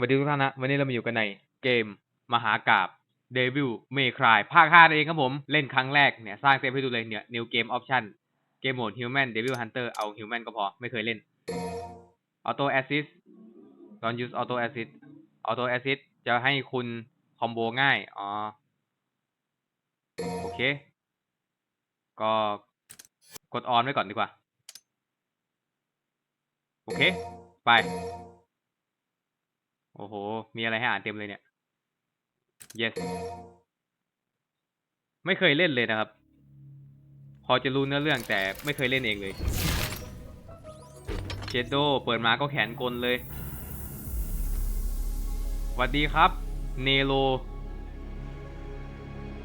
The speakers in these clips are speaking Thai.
วัสดีทุกท่านนะวันนี้เรามาอยู่กันในเกมมหากาบ Devil May Cry ภาค5นั่นเองครับผมเล่นครั้งแรกเนี่ย สร้างเซฟให้ดูเลยเนี่ย New Game Option เกมโหมด Human Devil Hunter เอา Human ก็พอ ไม่เคยเล่น Auto Assist don't use Auto Assist Auto Assist จะให้คุณคอมโบง่าย อ๋อ โอเค ก็กดออนไว้ก่อนดีกว่า โอเค ไป โอ้โห มีอะไรให้อ่านเต็มเลยเนี่ย yes ไม่เคยเล่นเลยนะครับ พอจะรู้เนื้อเรื่องแต่ไม่เคยเล่นเองเลย เชดโดเปิดมาก็แขนกลเลยสวัสดีครับ เนโล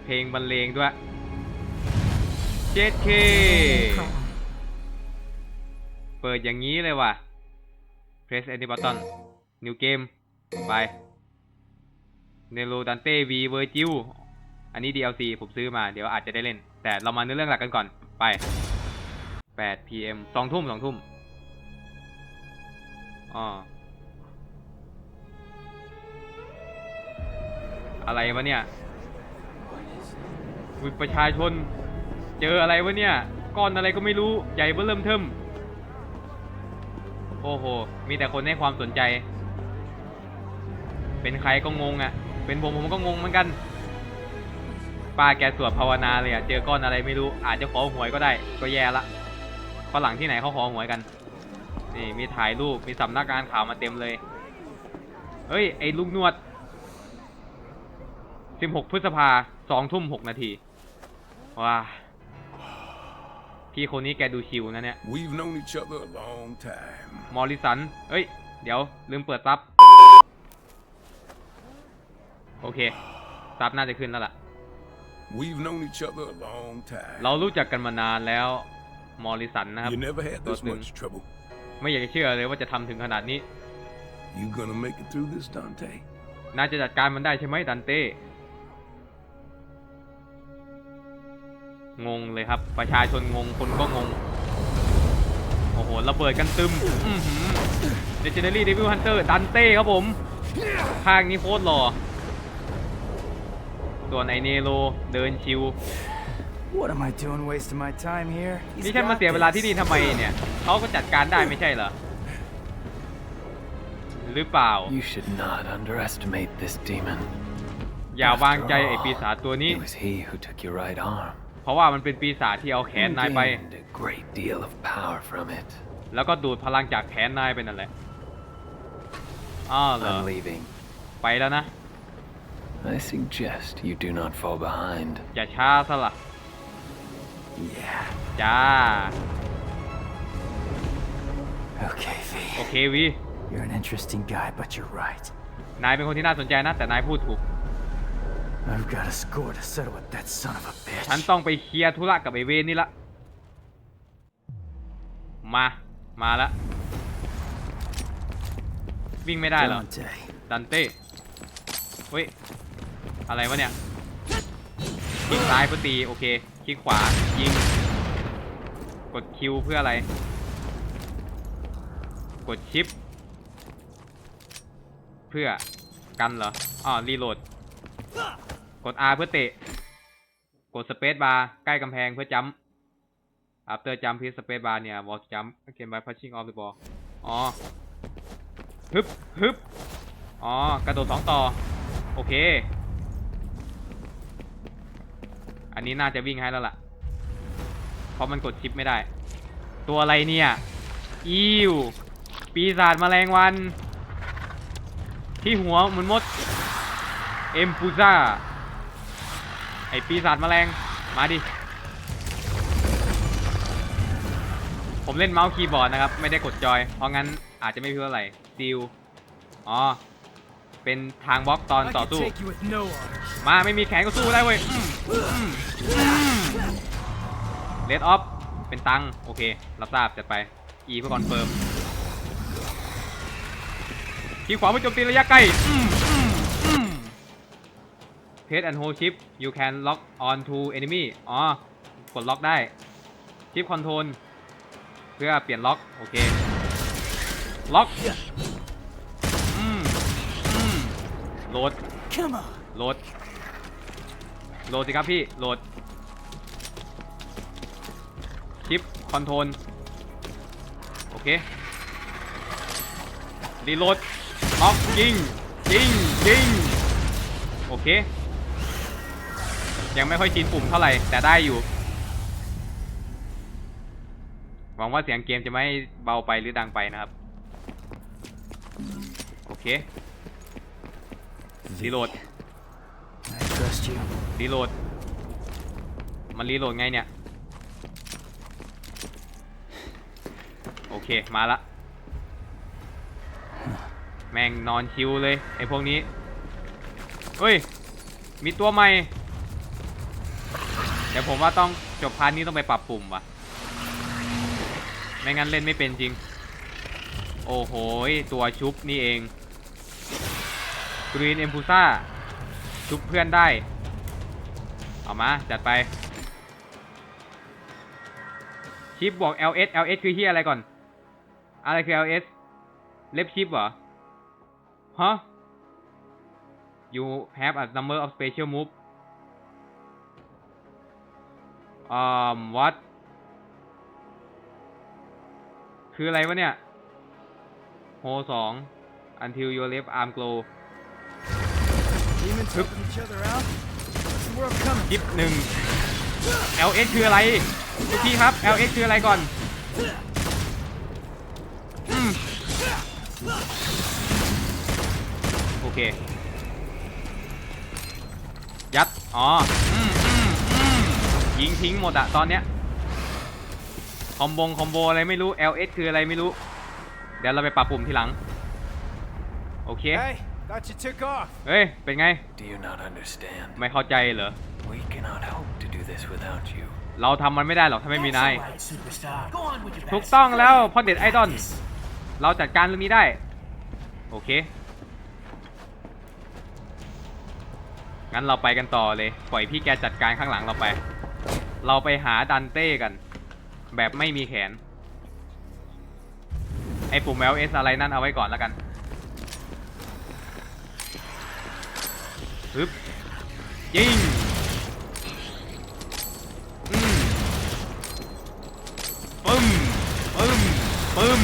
เพลงบรรเลงด้วยเจ็ดเคเปิดอย่างนี้เลยว่ะ press any button new game ไป เนโรดันเต้วีเวอร์จิวอันนี้ DLC ผมซื้อมาเดี๋ยวอาจจะได้เล่น แต่เรามาเนื้อเรื่องหลักกันก่อนไป 8 PM สองทุ่มสองทุ่มอ๋ออะไรวะเนี่ยอุ๊ยประชาชน เจออะไรวะเนี่ย ก้อนอะไรก็ไม่รู้ ใหญ่เบื้อเริ่มเทิม โอ้โห มีแต่คนให้ความสนใจ เป็นใครก็งงอะ่ะ เป็นผมผมก็งงเหมือนกัน ป้าแกสวดภาวนาเลยอะ่ะ เจอก้อนอะไรไม่รู้ อาจจะขอหวยก็ได้ ก็แย่ละฝรั่งที่ไหนเขาขอหวยกัน นี่มีถ่ายรูป มีสำนักงานข่าวมาเต็มเลย เฮ้ย ไอ้ลุงนวด 16 พฤษภาสองทุ่มหกนาที ว้าพี่คนนี้แกดูชิวนะเนี่ย We've known each other a long time. มอริสัน เอ้ย เดี๋ยว ลืมเปิดซับ โอเคซับน่าจะขึ้นแล้วล่ะ We've known each other a long time. เรารู้จักกันมานานแล้ว มอริสันนะครับ You never had this Good much trouble. ไม่อยากจะเชื่อเลยว่าจะทำถึงขนาดนี้ You gonna make it through this, Dante? น่าจะจัดการมันได้ใช่ไหมดันเต้ งงเลยครับ ประชาชนงง คนก็งง โอ้โห ระเบิดกันตึมอื้อหือ Legendary Devil Hunter ดันเต้ครับผมภาคนี้โคตรหล่อ ส่วนไอเนโรเดินชิว What am I doing wasting my time here? He's นี่ฉันมา got เสียเวลาที่ this. นี่ทำไมเนี่ยเขาก็จัดการได้ไม่ใช่เหรอ หรือเปล่า You should not underestimate this demon. อย่าวางใจไอ้ปีศาจตัวนี้ It was he who took your right arm. เพราะว่ามันเป็นปีศาจที่เอาแขน You นายไป gained a great deal of power from it. แล้วก็ดูดพลังจากแขนนายไปนั่นแหละอ้าวเหรอ I'm leaving. ไปแล้วนะ I suggest you do not fall behind. อย่าช้าซะละ Yeah. จ้า Okay, V. โอเควี You're an interesting guy, but you're right. นายเป็นคนที่น่าสนใจนะ แต่นายพูดถูก I've got a score to settle with that son of a bitch. ฉันต้องไปเคลียร์ธุระกับไอเวนนี่ละ มา มาละ วิ่งไม่ได้เหรอ Dante. ดันเต้ เฮ้ย อะไรวะเนี่ยคลิกซ้ายเพื่อตีโอเคคลิกขวายิง กดคิวเพื่ออะไร กดชิป เพื่อกันเหรออ๋อรีโหลด กด R เพื่อเตะ กดสเปซบาร์ใกล้กำแพงเพื่อจัมป์ after jump please space bar เนี่ย was jump again by pushing off the ball อ๋อฮึบฮึบอ๋อกระโดดสองต่อ โอเค อันนี้น่าจะวิ่งให้แล้วล่ะ เพราะมันกดชิปไม่ได้ ตัวอะไรเนี่ยอิวปีศาจแมลงวัน ที่หัวเหมือนมด เอ็มปูซ่า ไอปีศาจแมลง มาดิ ผมเล่นเมาส์คีย์บอร์ดนะครับ ไม่ได้กดจอย เพราะงั้นอาจจะไม่เพิวอะไรซิลอ๋อ เป็นทางบล็อกตอน I ต่อ could สู้ take you with no honors. มาไม่มีแขนก็สู้ได้เว้ยเลดออฟเป็นตังค์โอเค รับทราบจัดไป E เพื่อคอนเฟิร์มทีขวาเพื่อโจมตีระยะใกล้เพจแอนโฮชิป you can lock on to enemy อ๋อ กดล็อกได้ ชิปคอนโทรลเพื่อเปลี่ยนล็อก โอเค ล็อก โหลด Come on. โหลด โหลดสิครับพี่ โหลด ชิป คอนโทรล โอเค รีโหลดล็อกยิงยิงยิงโอเค ยังไม่ค่อยชินปุ่มเท่าไหร่ แต่ได้อยู่ หวังว่าเสียงเกมจะไม่เบาไปหรือดังไปนะครับ โอเค รีโหลด I trust you. รีโหลด มันรีโหลดไงเนี่ย โอเค มาละ แม่งนอนชิวเลยไอ้พวกนี้ เฮ้ย มีตัวใหม่ เดี๋ยวผมว่าต้องจบพาร์ทนี้ต้องไปปรับปุ่มว่ะ ไม่งั้นเล่นไม่เป็นจริง โอ้โหยตัวชุบนี่เอง กรีนเอมพูซ่าชุบเพื่อนได้ เอามา จัดไป ชิปบอก LS LS คือที่อะไรก่อน อะไรคือ LS เล็บชิปเหรอ ฮะ you have a number of special move um what คืออะไรวะเนี่ย โฮสอง until your left arm glow world coming? ชิปหนึ่ง LS คืออะไรทุกพี่ครับ LS คืออะไรก่อนอืมโอเค ยัด อ๋ออืมอืมอืมยิงทิ้งหมดอะตอนเนี้ย คอมบงคอมโบอะไรไม่รู้ LS คืออะไรไม่รู้ เดี๋ยวเราไปปรับปุ่มทีหลัง โอเค Hey, thought you took off. เฮ้ย เป็นไง Do you not understand? ไม่เข้าใจเหรอ We cannot hope to do this without you. เราทำมันไม่ได้หรอกถ้าไม่มีนาย right, superstar. Go on with your ถูกต้องแล้วพ่อเด็ดไอดอล เราจัดการเรื่องนี้ได้ โอเค งั้นเราไปกันต่อเลย ปล่อยพี่แกจัดการข้างหลังเราไป เราไปหาดันเต้กัน แบบไม่มีแขน ไอปุ่ม LS อะไรนั่นเอาไว้ก่อนแล้วกัน ฮึบยิงอืมปึ้มปึ้มปึ้ม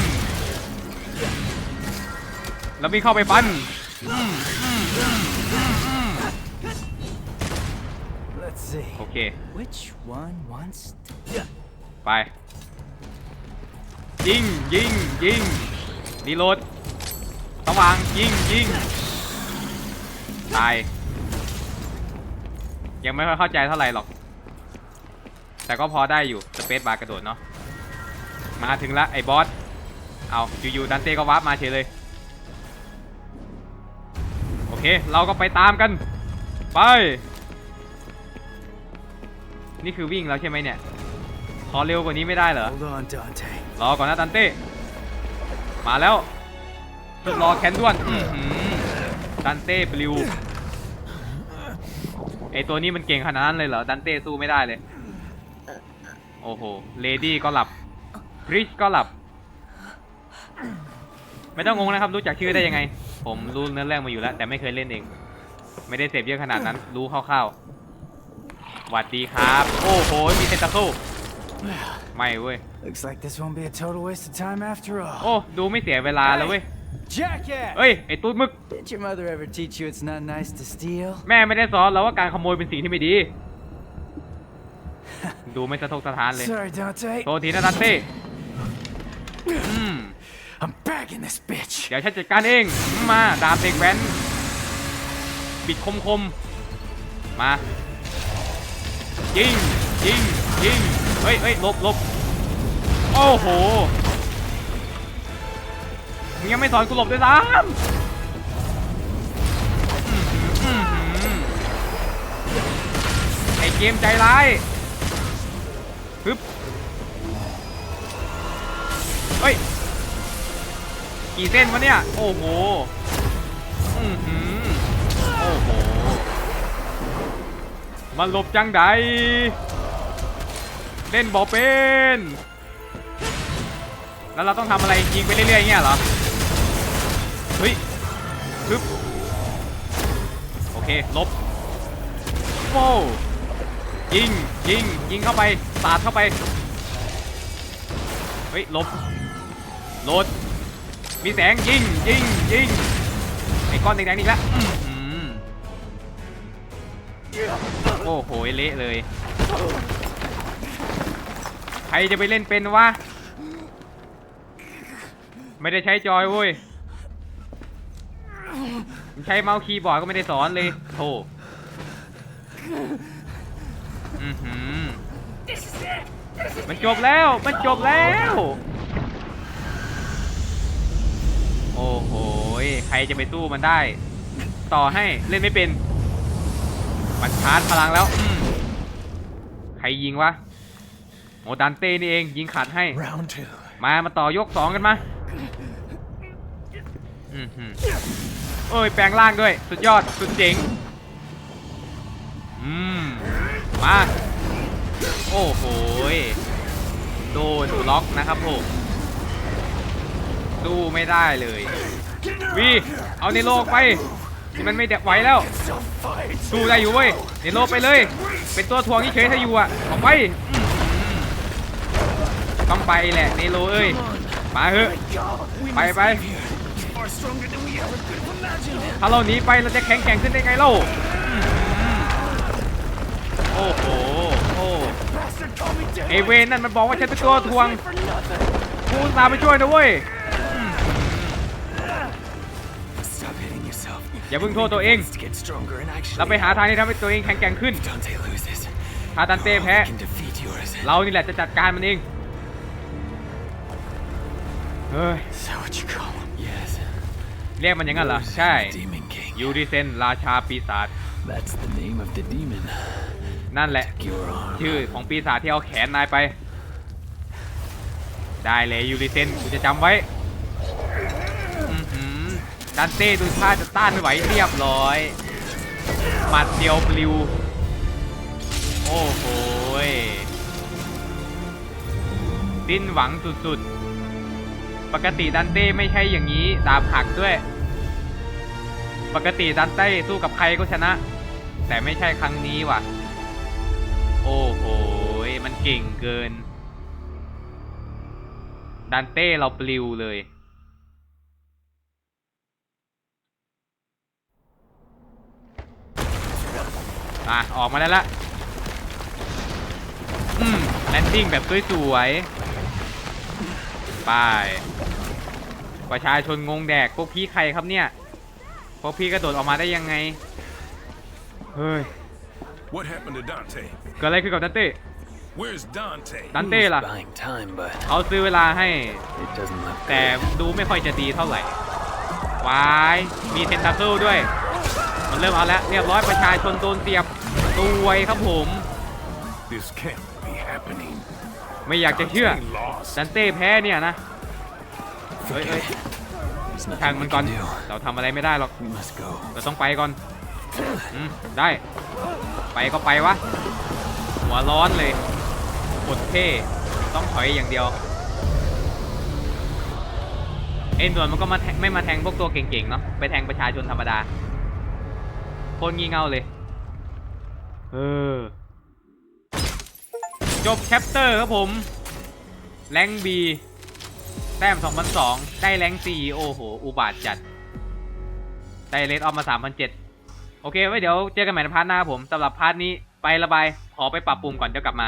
แล้วมีเข้าไปฟันอืมอืมอืมอืมอืม Let's see. โอเค Which one wants to... ไป ยิง ยิง ยิงรีโหลดสว่าง ยิง ยิง ตาย ยังไม่ค่อยเข้าใจเท่าไหร่หรอก แต่ก็พอได้อยู่สเปซบาร์กระโดดเนาะมาถึงละไอ้บอสเอาอยู่ๆดันเต้ก็วาร์ปมาเฉยเลยโอเคเราก็ไปตามกันไป นี่คือวิ่งแล้วใช่ไหมเนี่ยขอเร็วกว่านี้ไม่ได้เหรอรอก่อนนะดันเต้มาแล้วรอแคนด้วนดันเต้ปลิว ไอตัวนี้มันเก่งขนาดนั้นเลยเหรอ ดันเต้สู้ไม่ได้เลย โอ้โห เลดี้ก็หลับพริชก็หลับ ไม่ต้องงงนะครับ รู้จักชื่อได้ยังไง ผมรู้เนื้อเรื่องมาอยู่แล้ว แต่ไม่เคยเล่นเอง ไม่ได้เสพเยอะขนาดนั้น รู้คร่าวๆหวัดดีครับ โอ้โห มีเทนตาเคิลไม่เว้ย Looks like this won't be a total waste of time after all. โอ้ ดูไม่เสียเวลาแล้วเว้ย Jackass! เอ้ย ไอ้ตุ๊ดมึก Did your mother ever teach you it's not nice to steal? แม่ไม่ได้สอนเราว่าการขโมยเป็นสิ่งที่ไม่ดี ดูไม่สะทกสะท้านเลย Sorry, Dante. โทษทีนะดันเต้อืม I'm bagging this bitch. เดี๋ยวฉันจัดการเอง มาดาบเด็กแว้น บิดคมคมๆมา ยิง ยิง ยิง เฮ้ยเฮ้ยหลบหลบโอ้โห มึงยังไม่สอนกูหลบด้วยซ้ำไอเกมใจร้ายฮึบเฮ้ย กี่เส้นวะเนี่ย โอ้โหอือหือโอ้โห มันหลบจังใดเล่นบอเป็น แล้วเราต้องทำอะไรยิงไปเรื่อยๆอย่างเงี้ยเหรอ เฮ้ยฮึบเคลบโว้วยิงยิงยิงเข้าไปสาดเข้าไปเฮ้ยลบโหลดมีแสงยิงยิงยิงไอ้ก้อนแดงๆนี่ละอื้อหือโอ้โหเละเลย ใครจะไปเล่นเป็นวะ ไม่ได้ใช้จอยเว้ย ใช้เมาส์คีย์บอร์ดก็ไม่ได้สอนเลยโธ่อือหือมันจบแล้ว มันจบแล้ว โอ้โหยใครจะไปสู้มันได้ ต่อให้เล่นไม่เป็น มันชาร์จพลังแล้วอืมใครยิงวะโมดันเต้นี่เองยิงขัดให้ Round two. มา มาต่อยกสองกันมา อืมหืม โอ้ยแปลงร่างด้วย สุดยอด สุดเจ๋ง อืม มา โอ้โหโดนล็อกนะครับผมสู้ไม่ได้เลย วี เอาในโลกไปนี่มันไม่เด็กไหวแล้วสู้ได้อยู่เว้ยในโลกไปเลย เป็นตัวทวงที่เฉยถ้าอยู่อะออกไปต้องไปแหละเนโลเอ้ย มาเถอะ ไปไป ถ้าเราหนีไปเราจะแข็งแกร่งขึ้นได้ไงเล่าโอ้โหโอ้เอเวนนั่นมันบอกว่าฉันเป็นตัวทวงกูตามไปช่วยนะเว้ยอย่าเพิ่งโทษตัวเอง เราไปหาทางที่ทำให้ตัวเองแข็งแกร่งขึ้น ถ้าตันเต้แพ้ เรานี่แหละจะจัดการมันเอง เฮ้ย Is that what you call him? Yes. เรียกมันอย่างนั้นเหรอ ใช่ Demon King. ยูริเซนราชาปีศาจ That's the name of the demon. นั่นแหละ Your arm. ชื่อของปีศาจที่เอาแขนนายไป ได้เลยยูริเซนกูจะจำไว้อื้อหือดันเต้ดูท่าจะต้านไม่ไหวเรียบร้อยหมัดเดียวปลิว โอ้โหยสิ้นหวังสุดๆ ปกติดันเต้ไม่ใช่อย่างนี้ดาบหักด้วย ปกติดันเต้สู้กับใครก็ชนะ แต่ไม่ใช่ครั้งนี้ว่ะ โอ้โหมันเก่งเกิน ดันเต้เราปลิวเลย อะ ออกมาแล้วละอืมแลนดิ้งแบบสวยๆไป ประชาชนงงแดกพวกพี่ใครครับเนี่ย พวกพี่กระโดดออกมาได้ยังไง เฮ้ย What happened to Dante? เกิดอะไรขึ้นกับดันเต้ Where's Dante? ดันเต้ล่ะ Buying time, but เขาซื้อเวลาให้ it doesn't look แต่ good. ดูไม่ค่อยจะดีเท่าไหร่วาย มีเทนตาเคิลด้วย มันเริ่มเอาแล้วเรียบร้อยประชาชนโดนเสียบตวยครับผม This can't be happening. ไม่อยากจะเชื่อ Dante lost. ดันเต้แพ้เนี่ยนะ เฮ้ยเฮ้ย There's ช่าง nothing มั we นก่อน can do. เราทำอะไรไม่ได้หรอก We must go. เราต้องไปก่อนอืมได้ ไปก็ไปวะ หัวร้อนเลยปวดเท่ ต้องถอยอย่างเดียว เอ็นด่วนมันก็มาแทงไม่มาแทงพวกตัวเก่งๆเนาะ ไปแทงประชาชนธรรมดา โคตรงี่เง่าเลย เออ จบแชปเตอร์ครับผม แรงบี แต้ม2002ได้แรง4โอ้โห อุบาทจัด ได้เลทออกมา3,007โอเค ไว้เดี๋ยวเจอกันใหม่ในพาร์ทหน้าครับผมสำหรับพาร์ทนี้ไประบาย ขอไปปรับปรุงก่อนเดี๋ยวกลับมา